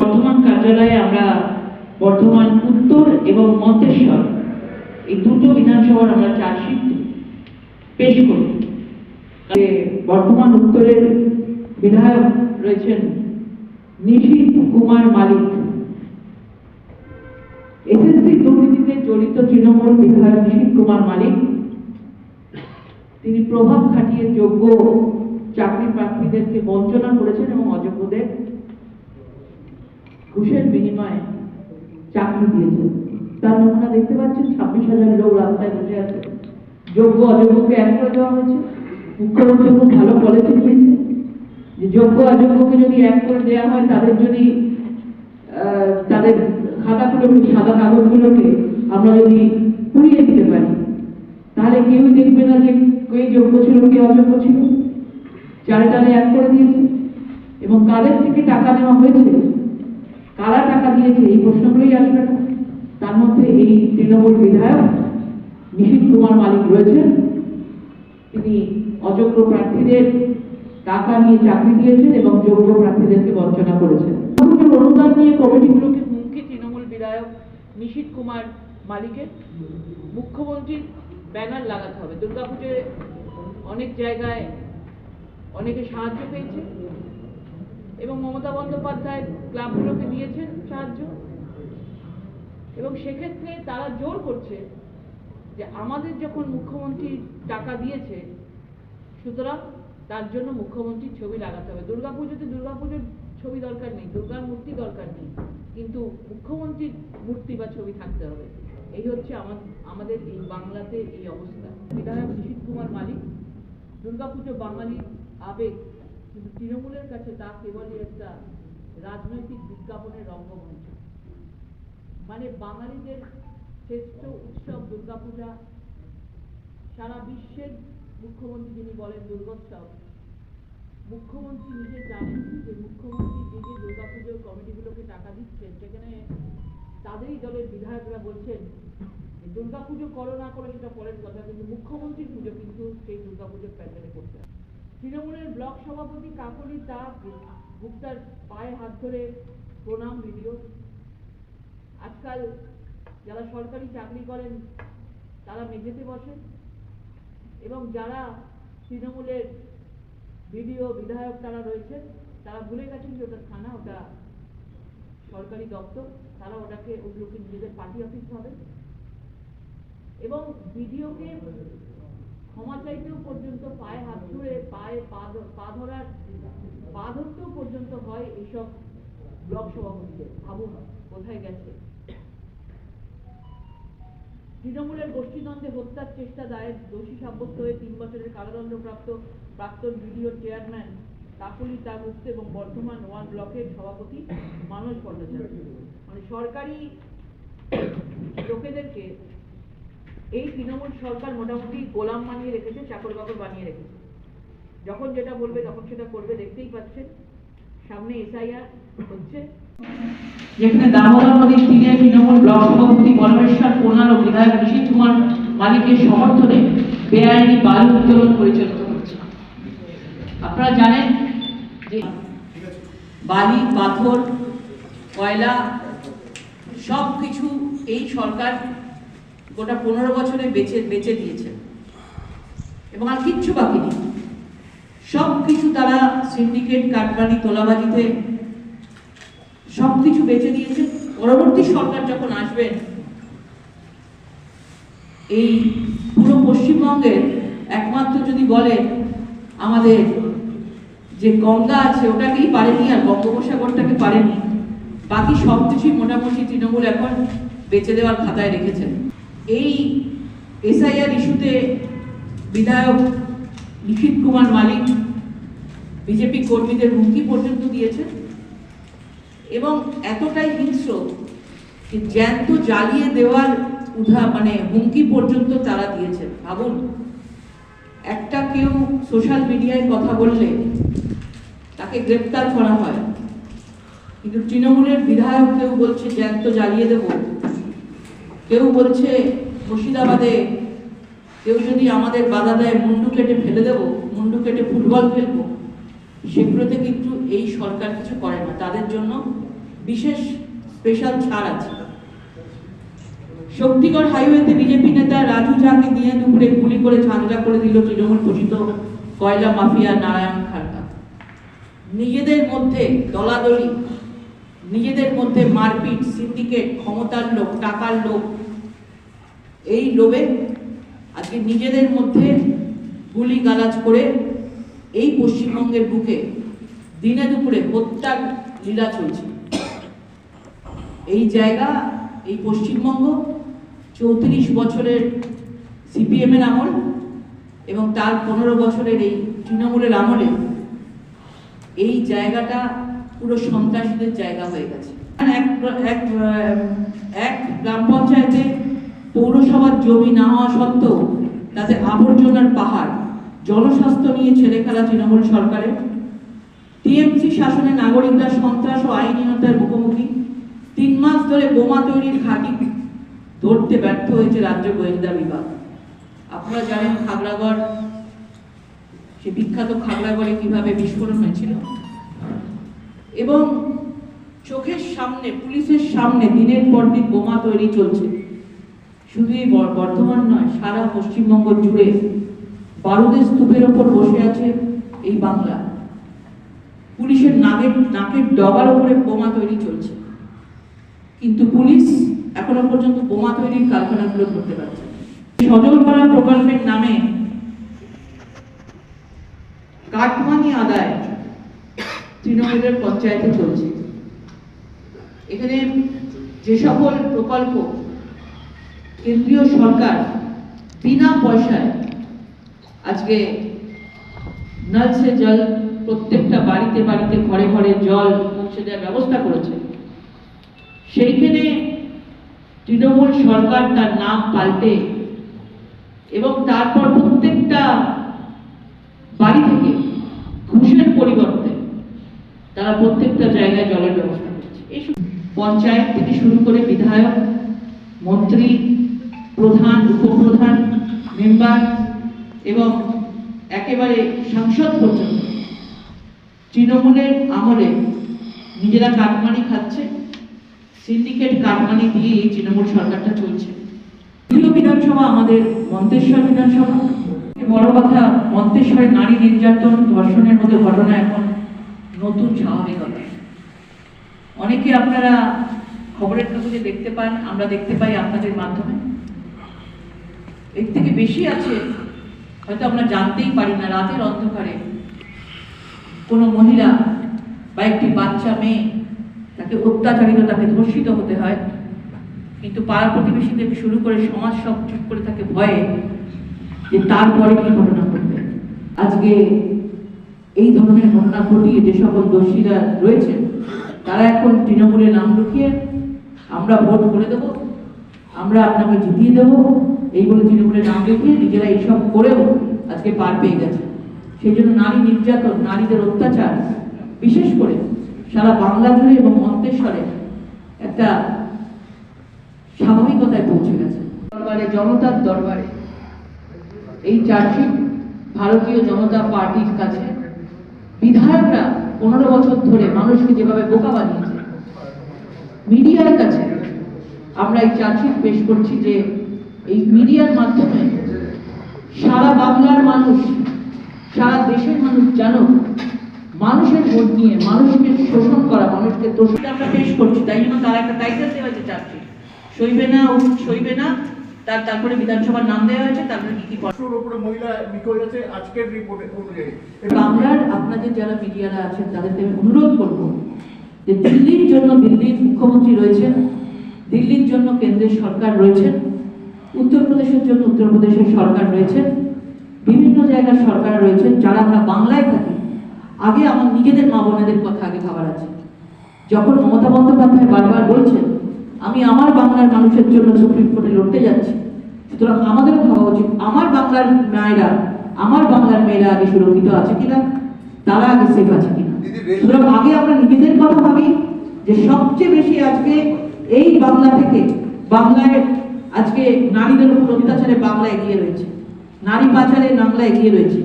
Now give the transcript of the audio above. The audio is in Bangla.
বর্ধমান কার্যালয়ে আমরা বর্ধমান, উত্তর এবং মন্তেশ্বর এই দুটো বিধানসভার আমরা চার্জশিট পেশ করি। বর্ধমান, উত্তরের বিধায়ক রয়েছেন কুমার মালিক। এসএসসি দুর্নীতিতে জড়িত তৃণমূল বিধায়ক নিশীথ কুমার মালিক। তিনি প্রভাব খাটিয়ে যোগ্য চাকরি প্রার্থীদেরকে বঞ্চনা করেছেন এবং অযোগ্যদের ঘুষের বিনিময়ে চাকরি দিয়েছেন। তার নমুনা দেখতে পাচ্ছেন? ছাব্বিশ হাজার লোক রাস্তায় বসে আছে। যোগ্য, অযোগ্যকে এক করে দেওয়া হয়েছে। মুখ্যমন্ত্রী খুব ভালো পলিসি দিয়েছে। যে যোগ্য, অযোগ্যকে যদি এক করে দেওয়া হয়, তাদের যদি তাদের খাতাগুলোকে সাদা কাগজগুলোকে আমরা যদি পুড়িয়ে দিতে পারি, তাহলে কেউই দেখবে না যে কে যোগ্য ছিল, কে অযোগ্য ছিল। চারে টানে এক করে দিয়েছে এবং কাদের থেকে টাকা নেওয়া হয়েছে, কারা টাকা দিয়েছে, এই প্রশ্নগুলোই আসবে না। তার মধ্যে এই তৃণমূল বিধায়ক নিশীথ কুমার মালিক রয়েছেন। তিনি অযোগ্য প্রার্থীদের টাকা নিয়ে চাকরি দিয়েছেন এবং যোগ্য প্রার্থীদেরকে বঞ্চনা করেছেন। অনুদান নিয়ে কমিটিগুলোকে হুমকি তৃণমূল বিধায়ক নিশীথ কুমার মালিকের। মুখ্যমন্ত্রীর ব্যানার লাগাতে হবে। দুর্গাপুজোয় অনেক জায়গায় অনেকে সাহায্য পেয়েছে। এবং মমতা বন্দ্যোপাধ্যায় ক্লাবগুলোকে দিয়েছেন সাহায্য। এবং সেক্ষেত্রে তারা জোর করছে যে আমাদের যখন মুখ্যমন্ত্রী টাকা দিয়েছে, সুতরাং তার জন্য মুখ্যমন্ত্রীর ছবি লাগাতে হবে। দুর্গাপুজোতে দুর্গাপুজোর ছবি দরকার নেই, দুর্গার মূর্তি দরকার নেই। কিন্তু মুখ্যমন্ত্রীর মূর্তি বা ছবি থাকতে হবে। এই হচ্ছে আমা- আমাদের এই বাংলাতে এই অবস্থা। বিধায়ক নিশীথ কুমার মালিক দুর্গাপুজো বাঙালির আবেগ। কিন্তু তৃণমূলের কাছে তা কেবলই একটা রাজনৈতিক বিজ্ঞাপনের রঙ্গমঞ্চ। মানে বাঙালিদের শ্রেষ্ঠ উৎসব দুর্গাপূজা। সারা বিশ্বের মুখ্যমন্ত্রী যিনি বলেন দুর্গোৎসব, মুখ্যমন্ত্রী নিজে জানেন যে মুখ্যমন্ত্রী যে যে দুর্গাপুজোর কমিটিগুলোকে টাকা দিচ্ছেন, সেখানে তাদেরই দলের বিধায়করা বলছেন দুর্গাপুজো করো না করো সেটা পরের কথা, কিন্তু মুখ্যমন্ত্রীর পুজো কিন্তু সেই দুর্গাপুজোর প্যান্ডেলে করতে হবে। তৃণমূলের ব্লক সভাপতি কাকলি তা গুপ্তার পায়ে হাত ধরে প্রণাম ভিডিও। আজকাল যারা সরকারি চাকরি করেন, তারা মেঝেতে বসেন এবং যারা তৃণমূলের বিডিও বিধায়ক তারা রয়েছেন, তারা ভুলে গেছেন যে ওটা থানা, ওটা সরকারি দপ্তর। তারা ওটাকে ওগুলোকে নিজেদের পার্টি অফিস ভাবেন। এবং বিডিওকে ক্ষমা চাইতেও পর্যন্ত পায়ে হাত ধরে পায়ে পা ধরার, পা ধরতেও পর্যন্ত হয় এইসব ব্লক সভাপতিদের। ভাবুন কোথায় গেছে। তৃণমূলের গোষ্ঠীদ্বন্দ্বে হত্যার চেষ্টা দায়ের দোষী সাব্যস্ত হয়ে তিন বছরের কারাদণ্ডপ্রাপ্ত প্রাক্তন বিডিও চেয়ারম্যান কাকুলি তাগুপ্ত এবং বর্ধমান ওয়ান ব্লকের সভাপতি মানস ভট্টাচার্য। মানে সরকারি লোকেদেরকে এই তৃণমূল সরকার মোটামুটি গোলাম বানিয়ে রেখেছে, চাকর বাকর বানিয়ে রেখেছে। যখন যেটা বলবে তখন সেটা করবে, দেখতেই পাচ্ছেন। সামনে এসআইআর হচ্ছে। যেখানে দামোদর নদীর তীরে তৃণমূল ব্লক সভাপতি বলমেশ্বর কোনার ও বিধায়ক নিশীথ কুমার মালিকের সমর্থনে বেআইনি বালু উত্তোলন পরিচালিত হচ্ছে। আপনারা জানেন যে বালি, পাথর, কয়লা সব কিছু এই সরকার গোটা পনেরো বছরে বেচে বেচে দিয়েছে এবং আর কিচ্ছু বাকি নেই। সব কিছু তারা সিন্ডিকেট কাটবানি তোলাবাজিতে সব কিছু বেচে দিয়েছে পরবর্তী সরকার যখন আসবেন এই পুরো পশ্চিমবঙ্গের একমাত্র যদি বলে আমাদের যে গঙ্গা আছে, ওটাকেই পারেনি আর বঙ্গোপসাগরটাকে পারেনি। বাকি সব কিছুই মোটামুটি তৃণমূল এখন বেচে দেওয়ার খাতায় রেখেছেন। এই এসআইআর ইস্যুতে বিধায়ক নিশীথ কুমার মালিক বিজেপি কর্মীদের হুমকি পর্যন্ত দিয়েছেন। এবং এতটাই হিংস্র যে জ্যান্ত জ্বালিয়ে দেওয়ার উধা মানে হুমকি পর্যন্ত তারা দিয়েছেন। ভাবুন, একটা কেউ সোশ্যাল মিডিয়ায় কথা বললে তাকে গ্রেপ্তার করা হয়, কিন্তু তৃণমূলের বিধায়ক কেউ বলছে, জ্যান্ত জ্বালিয়ে দেব। কেউ বলছে, মুর্শিদাবাদে কেউ যদি আমাদের বাধা দেয়, মুন্ডু কেটে ফেলে দেবো, মুন্ডু কেটে ফুটবল খেলব। সেগুলোতে কিন্তু এই সরকার কিছু করে না। তাদের জন্য বিশেষ স্পেশাল ছাড় আছে। শক্তিগড় হাইওয়েতে বিজেপি নেতা রাজু ঝাকে দিয়ে দুপুরে গুলি করে ঝাঁঝরা করে দিল তৃণমূল ঘোষিত কয়লা মাফিয়া নারায়ণ খাড়কা। নিজেদের মধ্যে দলাদলি, নিজেদের মধ্যে মারপিট, সিন্ডিকেট, ক্ষমতার লোক টাকার লোক এই লোভে আজকে নিজেদের মধ্যে গুলি গালাজ করে এই পশ্চিমবঙ্গের বুকে দিনে দুপুরে হত্যার লীলা চলছে। এই জায়গা, এই পশ্চিমবঙ্গ চৌত্রিশ বছরের সিপিএম এর আমল এবং তার পনেরো বছরের এই তৃণমূলের আমলে এই জায়গাটা পুরো সন্ত্রাসীদের জায়গা হয়ে গেছে। এক এক গ্রাম পঞ্চায়েতে পৌরসভার জমি না হওয়া সত্ত্বেও তাতে আবর্জনার পাহাড়, জনস্বাস্থ্য নিয়ে ছেড়ে খেলা তৃণমূল সরকারের। টিএমসি শাসনে নাগরিকরা সন্ত্রাস ও আইনহীনতার মুখোমুখি। তিন মাস ধরে বোমা তৈরির ঘাঁটি ধরতে ব্যর্থ হয়েছে রাজ্য গোয়েন্দা বিভাগ। আপনারা জানেন খাগড়াগড়, সে বিখ্যাত খাগড়াগড়ে কীভাবে বিস্ফোরণ হয়েছিল? এবং চোখের সামনে, পুলিশের সামনে দিনের পর দিন বোমা তৈরি চলছে। শুধু এই বর- বর্ধমান নয়, সারা পশ্চিমবঙ্গ জুড়ে বারুদের স্তূপের ওপর বসে আছে এই বাংলা। পুলিশের নাকের নাকের ডগার উপরে বোমা তৈরি চলছে। কিন্তু পুলিশ এখনও পর্যন্ত বোমা তৈরির কারখানাগুলো ধরতে পারছে। সজলপাড়া প্রকল্পের নামে কাটমানি আদায় তৃণমূলের পঞ্চায়েতে চলছে। এখানে যে সকল প্রকল্প কেন্দ্রীয় সরকার বিনা পয়সায় আজকে নল সে জল প্রত্যেকটা বাড়িতে বাড়িতে ঘরে ঘরে জল পৌঁছে দেওয়ার ব্যবস্থা করেছে। সেইখানে তৃণমূল সরকার তার নাম পাল্টে এবং তারপর প্রত্যেকটা বাড়ি থেকে ঘুষের পরিবর্তে তারা প্রত্যেকটা জায়গায় জলের ব্যবস্থা করছে। এই পঞ্চায়েত থেকে শুরু করে বিধায়ক মন্ত্রী প্রধান, উপপ্রধান, মেম্বার এবং একেবারে সাংসদ পর্যন্ত। তৃণমূলের আমলে নিজেরা কাটমানি খাচ্ছে, সিন্ডিকেট কাটমানি দিয়ে এই তৃণমূল সরকারটা চলছে। প্রিয় বিধানসভা আমাদের মন্তেশ্বর বিধানসভা। বড় কথা, মন্তেশ্বরে নারী নির্যাতন, ধর্ষণের মতো ঘটনা এখন নতুন স্বাভাবিকতা। অনেকে আপনারা খবরের কাগজে দেখতে পান, আমরা দেখতে পাই আপনাদের মাধ্যমে? এর থেকে বেশি আছে, হয়তো আমরা জানতেই পারি না, রাতের অন্ধকারে কোনো মহিলা বা একটি বাচ্চা মেয়ে তাকে অত্যাচারিত, তাকে ধর্ষিত হতে হয়। কিন্তু পাড়া প্রতিবেশী থেকে শুরু করে সমাজ সব চুপ করে থাকে ভয়ে যে তারপরে কি ঘটনা ঘটবে? আজকে এই ধরনের ঘটনা ঘটিয়ে যে সকল দোষীরা রয়েছে, তারা এখন তৃণমূলে নাম ঢুকিয়ে আমরা ভোট করে দেবো, আমরা আপনাকে জিতিয়ে দেবো, এই বলে তৃণমূলে নাম লিখিয়ে নিজেরা এইসব করেও আজকে পার পেয়ে গেছে। সেই জন্য নারী নির্যাতন, নারীদের অত্যাচার, বিশেষ করে সারা বাংলা জুড়ে এবং মন্তেশ্বরে একটা স্বাভাবিকতায় পৌঁছে গেছে। দরবারে, জনতার দরবারে, এই চার্জশিট ভারতীয় জনতা পার্টির কাছে, বিধায়করা পনেরো বছর ধরে মানুষকে যেভাবে বোকা বানিয়েছে মিডিয়ার কাছে আমরা এই চার্জশিট পেশ করছি যে এই মিডিয়ার মাধ্যমে সারা বাংলার মানুষ সারা দেশের মানুষ জানো মানুষের ভোট নিয়ে মানুষকে শোষণ করা মানুষকে দোষিত আমরা পেশ করছি তাই জন্য তার একটা টাইটেল দেওয়া হয়েছে চার্জশিট। সইবে না ও সইবে না তার তারপরে বিধানসভার নাম দেওয়া হয়েছে তারপরে কি কি উপরে মহিলা নিখোঁজ আছে আজকের রিপোর্টে অনুযায়ী বাংলার আপনাদের যারা মিডিয়ারা আছেন তাদেরকে আমি অনুরোধ করব যে দিল্লির জন্য দিল্লির মুখ্যমন্ত্রী রয়েছেন, দিল্লির জন্য কেন্দ্রের সরকার রয়েছেন, উত্তরপ্রদেশের জন্য উত্তরপ্রদেশের সরকার রয়েছেন, বিভিন্ন জায়গার সরকার রয়েছেন, যারা আমরা বাংলায় থাকি। আগে আমার নিজেদের মা বোনেদের কথা আগে ভাবার আছে। যখন মমতা বন্দ্যোপাধ্যায় বারবার বলছেন, আমি আমার বাংলার মানুষের জন্য সুপ্রিম কোর্টে লড়তে যাচ্ছি। সুতরাং আমাদেরও ভাবা উচিত, আমার বাংলার মায়েরা, আমার বাংলার মেয়েরা আগে সুরক্ষিত আছে কিনা? তারা আগে সেফ আছে সুতরাং আগে আমরা নিজেদের কথা ভাবি যে সবচেয়ে বেশি আজকে এই বাংলা থেকে বাংলায় আজকে নারীদের উপর অত্যাচারে বাংলা এগিয়ে রয়েছে। নারী পাচারে বাংলা এগিয়ে রয়েছে।